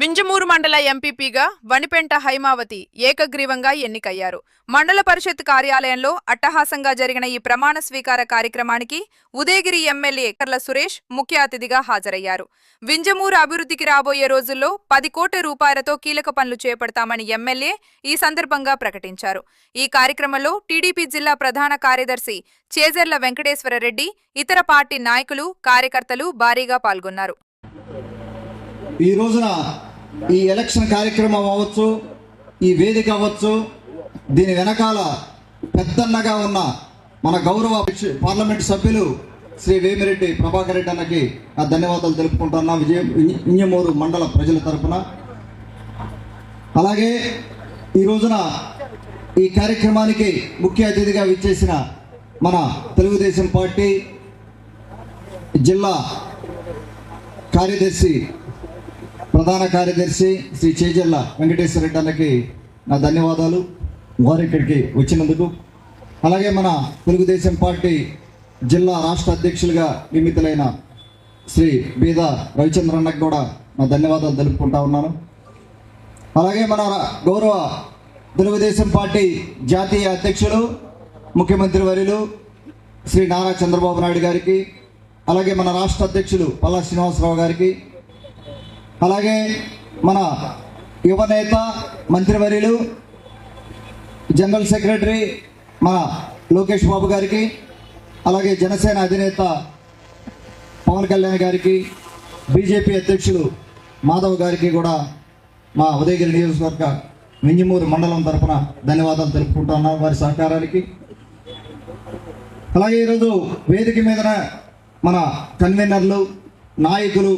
వింజమూరు మండల ఎంపీపీగా వనిపెంట హైమావతి ఏకగ్రీవంగా ఎన్నికయ్యారు. మండల పరిషత్ కార్యాలయంలో అట్టహాసంగా జరిగిన ఈ ప్రమాణ స్వీకార కార్యక్రమానికి ఉదయగిరి ఎమ్మెల్యే కర్ల సురేష్ ముఖ్య అతిథిగా హాజరయ్యారు. వింజమూరు అభివృద్ధికి రాబోయే రోజుల్లో పది కోట్ల రూపాయలతో కీలక పనులు చేపడతామని ఎమ్మెల్యే ఈ సందర్భంగా ప్రకటించారు. ఈ కార్యక్రమంలో టీడీపీ జిల్లా ప్రధాన కార్యదర్శి చేజర్ల వెంకటేశ్వర రెడ్డి ఇతర పార్టీ నాయకులు కార్యకర్తలు భారీగా పాల్గొన్నారు. ఈ రోజున ఈ ఎలక్షన్ కార్యక్రమం అవ్వచ్చు ఈ వేదిక అవ్వచ్చు దీని వెనకాల పెద్దన్నగా ఉన్న మన గౌరవ పార్లమెంట్ సభ్యులు శ్రీ వేమిరెడ్డి ప్రభాకర్ రెడ్డి అన్నకి ఆ ధన్యవాదాలు తెలుపుకుంటున్నా. విజయ ఇంజమూరు మండల ప్రజల తరఫున అలాగే ఈ రోజున ఈ కార్యక్రమానికి ముఖ్య అతిథిగా విచ్చేసిన మన తెలుగుదేశం పార్టీ జిల్లా కార్యదర్శి ప్రధాన కార్యదర్శి శ్రీ చేజల్ల వెంకటేశ్వర రెడ్డి అన్నకి నా ధన్యవాదాలు. వారు ఇక్కడికి వచ్చినందుకు. అలాగే మన తెలుగుదేశం పార్టీ జిల్లా రాష్ట్ర అధ్యక్షులుగా నియమితులైన శ్రీ బీద రవిచంద్ర అన్నకు కూడా నా ధన్యవాదాలు తెలుపుకుంటా ఉన్నాను. అలాగే మన గౌరవ తెలుగుదేశం పార్టీ జాతీయ అధ్యక్షులు ముఖ్యమంత్రి వర్యులు శ్రీ నారా చంద్రబాబు నాయుడు గారికి అలాగే మన రాష్ట్ర అధ్యక్షులు పల్లా శ్రీనివాసరావు గారికి అలాగే మన యువనేత మంత్రివర్యులు జనరల్ సెక్రటరీ మన లోకేష్ బాబు గారికి అలాగే జనసేన అధినేత పవన్ కళ్యాణ్ గారికి బీజేపీ అధ్యక్షులు మాధవ్ గారికి కూడా మా ఉదయగిరి నియోజకవర్గ మింజిమూరు మండలం తరపున ధన్యవాదాలు తెలుపుకుంటున్నాం వారి సహకారానికి. అలాగే ఈరోజు వేదిక మీద మన కన్వీనర్లు నాయకులు